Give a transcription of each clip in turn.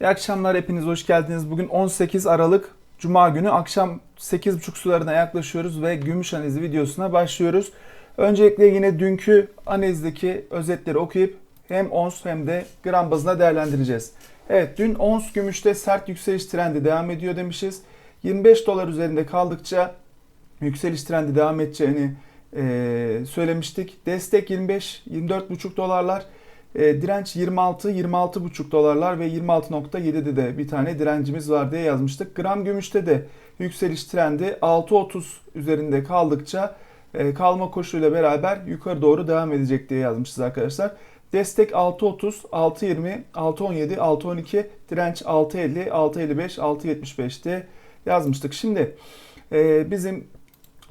İyi akşamlar hepiniz hoş geldiniz. Bugün 18 Aralık Cuma günü akşam 8.30 sularına yaklaşıyoruz ve gümüş analizi videosuna başlıyoruz. Öncelikle yine dünkü analizdeki özetleri okuyup hem ons hem de gram bazına değerlendireceğiz. Evet dün ons gümüşte sert yükseliş trendi devam ediyor demişiz. 25 dolar üzerinde kaldıkça yükseliş trendi devam edeceğini e, söylemiştik. Destek 25, 24,5 dolarlar. E, direnç 26, 26,5 dolarlar ve 26.7'de de bir tane direncimiz var diye yazmıştık. Gram gümüşte de yükseliş trendi 6.30 üzerinde kaldıkça e, kalma koşuluyla beraber yukarı doğru devam edecek diye yazmışız arkadaşlar. Destek 6.30, 6.20, 6.17, 6.12, direnç 6.50, 6.55, 6.75'te yazmıştık. Şimdi e, bizim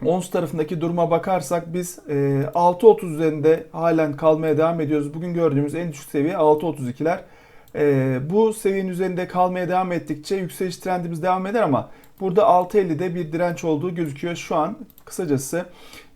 Ons tarafındaki duruma bakarsak biz e, 6.30 üzerinde halen kalmaya devam ediyoruz. Bugün gördüğümüz en düşük seviye 6.32'ler. E, bu seviyenin üzerinde kalmaya devam ettikçe yükseliş trendimiz devam eder ama burada 6.50'de bir direnç olduğu gözüküyor. Şu an kısacası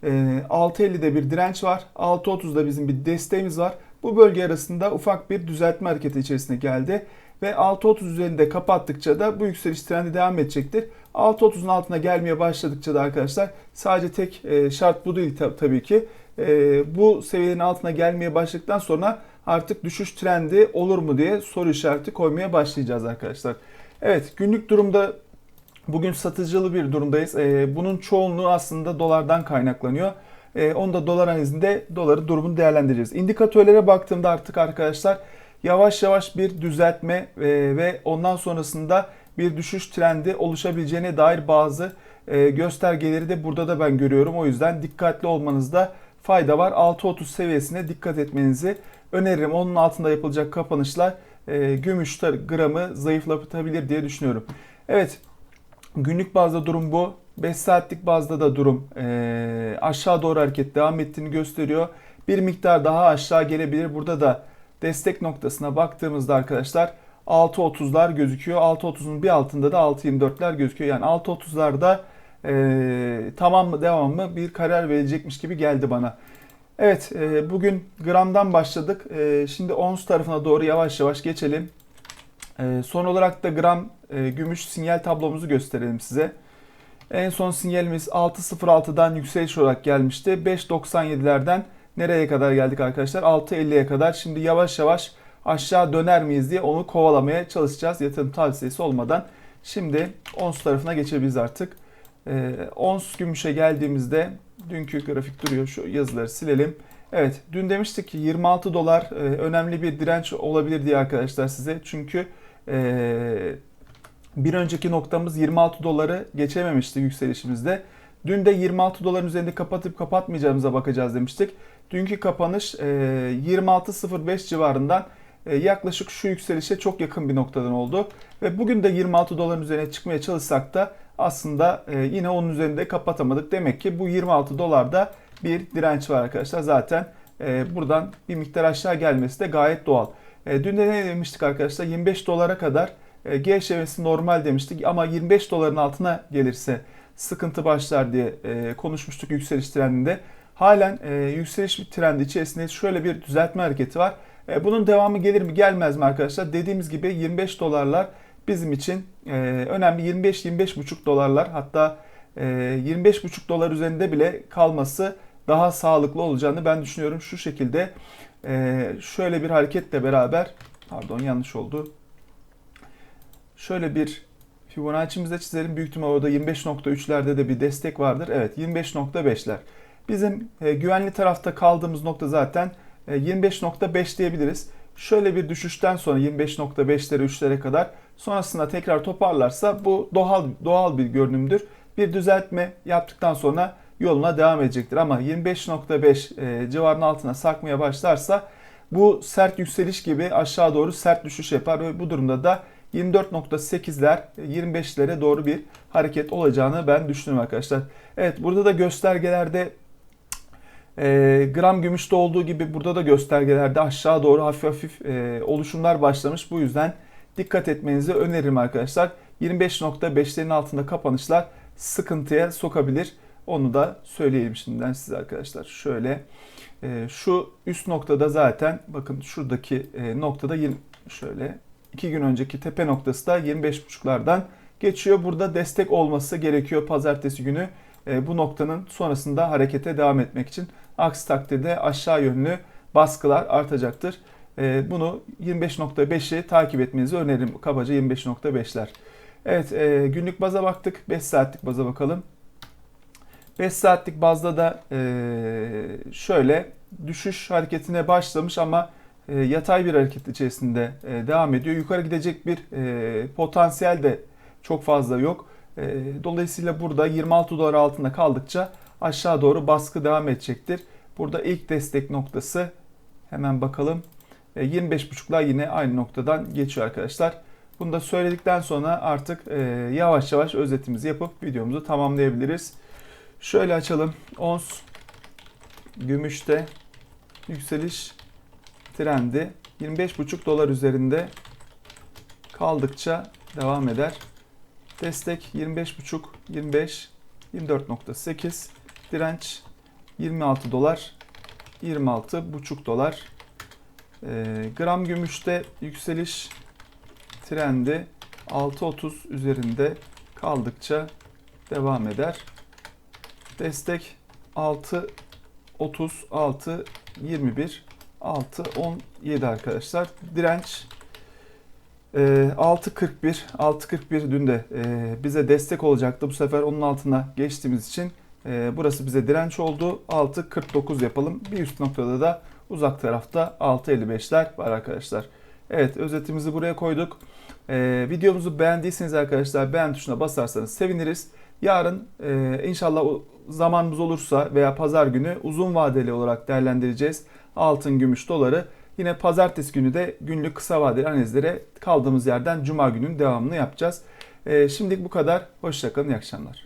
e, 6.50'de bir direnç var. 6.30'da bizim bir desteğimiz var. Bu bölge arasında ufak bir düzeltme hareketi içerisine geldi ve 6.30 üzerinde kapattıkça da bu yükseliş trendi devam edecektir. 6.30'un altına gelmeye başladıkça da arkadaşlar sadece tek e, şart bu değil tabii ki. E, bu seviyenin altına gelmeye başladıktan sonra artık düşüş trendi olur mu diye soru işareti koymaya başlayacağız arkadaşlar. Evet günlük durumda bugün satıcılı bir durumdayız. E, bunun çoğunluğu aslında dolardan kaynaklanıyor. Onu da dolar analizinde doları durumunu değerlendireceğiz. İndikatörlere baktığımda artık arkadaşlar yavaş yavaş bir düzeltme ve ondan sonrasında bir düşüş trendi oluşabileceğine dair bazı e, göstergeleri de burada da ben görüyorum. O yüzden dikkatli olmanızda fayda var. 6.30 seviyesine dikkat etmenizi öneririm. Onun altında yapılacak kapanışlar e, gümüş gramı zayıflatabilir diye düşünüyorum. Evet günlük bazda durum bu. 5 saatlik bazda da durum e, aşağı doğru hareket devam ettiğini gösteriyor. Bir miktar daha aşağı gelebilir. Burada da destek noktasına baktığımızda arkadaşlar 6.30'lar gözüküyor. 6.30'un bir altında da 6.24'ler gözüküyor. Yani 6.30'larda e, tamam mı devam mı bir karar verecekmiş gibi geldi bana. Evet e, bugün gramdan başladık. E, şimdi ons tarafına doğru yavaş yavaş geçelim. E, son olarak da gram e, gümüş sinyal tablomuzu gösterelim size. En son sinyalimiz 6.06'dan yükseliş olarak gelmişti. 5.97'lerden nereye kadar geldik arkadaşlar? 6.50'ye kadar. Şimdi yavaş yavaş aşağı döner miyiz diye onu kovalamaya çalışacağız yatırım tavsiyesi olmadan. Şimdi ons tarafına geçebiliriz artık. Ee, ons gümüşe geldiğimizde dünkü grafik duruyor. Şu yazıları silelim. Evet dün demiştik ki 26 dolar e, önemli bir direnç olabilir diye arkadaşlar size. Çünkü e, bir önceki noktamız 26 doları geçememişti yükselişimizde. Dün de 26 doların üzerinde kapatıp kapatmayacağımıza bakacağız demiştik. Dünkü kapanış e, 26.05 civarından e, yaklaşık şu yükselişe çok yakın bir noktadan oldu. Ve bugün de 26 doların üzerine çıkmaya çalışsak da aslında e, yine onun üzerinde kapatamadık. Demek ki bu 26 dolarda bir direnç var arkadaşlar. Zaten e, buradan bir miktar aşağı gelmesi de gayet doğal. Dün de ne demiştik arkadaşlar? 25 dolara kadar gevşemesi normal demiştik ama 25 doların altına gelirse sıkıntı başlar diye konuşmuştuk yükseliş trendinde. Halen yükseliş trendi içerisinde şöyle bir düzeltme hareketi var. E, bunun devamı gelir mi gelmez mi arkadaşlar? Dediğimiz gibi 25 dolarlar bizim için e, önemli 25-25,5 dolarlar hatta 25,5 e, dolar üzerinde bile kalması daha sağlıklı olacağını ben düşünüyorum. Şu şekilde şöyle bir hareketle beraber pardon yanlış oldu. Şöyle bir Fibonacci'mizde çizelim. Büyük ihtimal orada 25.3'lerde de bir destek vardır. Evet 25.5'ler. Bizim güvenli tarafta kaldığımız nokta zaten 25.5 e, diyebiliriz. Şöyle bir düşüşten sonra 25.5'lere 3'lere kadar sonrasında tekrar toparlarsa bu doğal doğal bir görünümdür. Bir düzeltme yaptıktan sonra yoluna devam edecektir. Ama 25.5 e, civarının altına sarkmaya başlarsa bu sert yükseliş gibi aşağı doğru sert düşüş yapar ve bu durumda da 24.8'ler 25'lere doğru bir hareket olacağını ben düşünüyorum arkadaşlar. Evet burada da göstergelerde e, gram gümüşte olduğu gibi burada da göstergelerde aşağı doğru hafif hafif e, oluşumlar başlamış. Bu yüzden dikkat etmenizi öneririm arkadaşlar. 25.5'lerin altında kapanışlar sıkıntıya sokabilir. Onu da söyleyelim şimdiden size arkadaşlar. Şöyle e, şu üst noktada zaten bakın şuradaki e, noktada şöyle iki gün önceki tepe noktası da 25.5'lardan geçiyor. Burada destek olması gerekiyor pazartesi günü e, bu noktanın sonrasında harekete devam etmek için. Aksi takdirde aşağı yönlü baskılar artacaktır. E, bunu 25.5'i takip etmenizi öneririm. Kabaca 25.5'ler. Evet e, günlük baza baktık. 5 saatlik baza bakalım. 5 saatlik bazda da e, şöyle düşüş hareketine başlamış ama e, yatay bir hareket içerisinde e, devam ediyor. Yukarı gidecek bir e, potansiyel de çok fazla yok. E, dolayısıyla burada 26 dolar altında kaldıkça aşağı doğru baskı devam edecektir. Burada ilk destek noktası hemen bakalım. E, 25.5'lar yine aynı noktadan geçiyor arkadaşlar. Bunu da söyledikten sonra artık e, yavaş yavaş özetimizi yapıp videomuzu tamamlayabiliriz. Şöyle açalım. Ons gümüşte yükseliş trendi 25,5 dolar üzerinde kaldıkça devam eder. Destek 25,5 25 24.8 direnç 26 dolar 26,5 dolar. Ee, gram gümüşte yükseliş trendi 6.30 üzerinde kaldıkça devam eder. Destek 6 30 6 21 6 17 arkadaşlar. Direnç e, 6.41 6.41 dün de e, bize destek olacaktı. Bu sefer onun altına geçtiğimiz için e, burası bize direnç oldu. 6.49 yapalım. Bir üst noktada da uzak tarafta 6.55'ler var arkadaşlar. Evet özetimizi buraya koyduk. E, videomuzu beğendiyseniz arkadaşlar beğen tuşuna basarsanız seviniriz. Yarın e, inşallah zamanımız olursa veya pazar günü uzun vadeli olarak değerlendireceğiz. Altın, gümüş, doları. Yine pazartesi günü de günlük kısa vadeli analizlere kaldığımız yerden cuma günün devamını yapacağız. E, şimdilik bu kadar. Hoşçakalın, iyi akşamlar.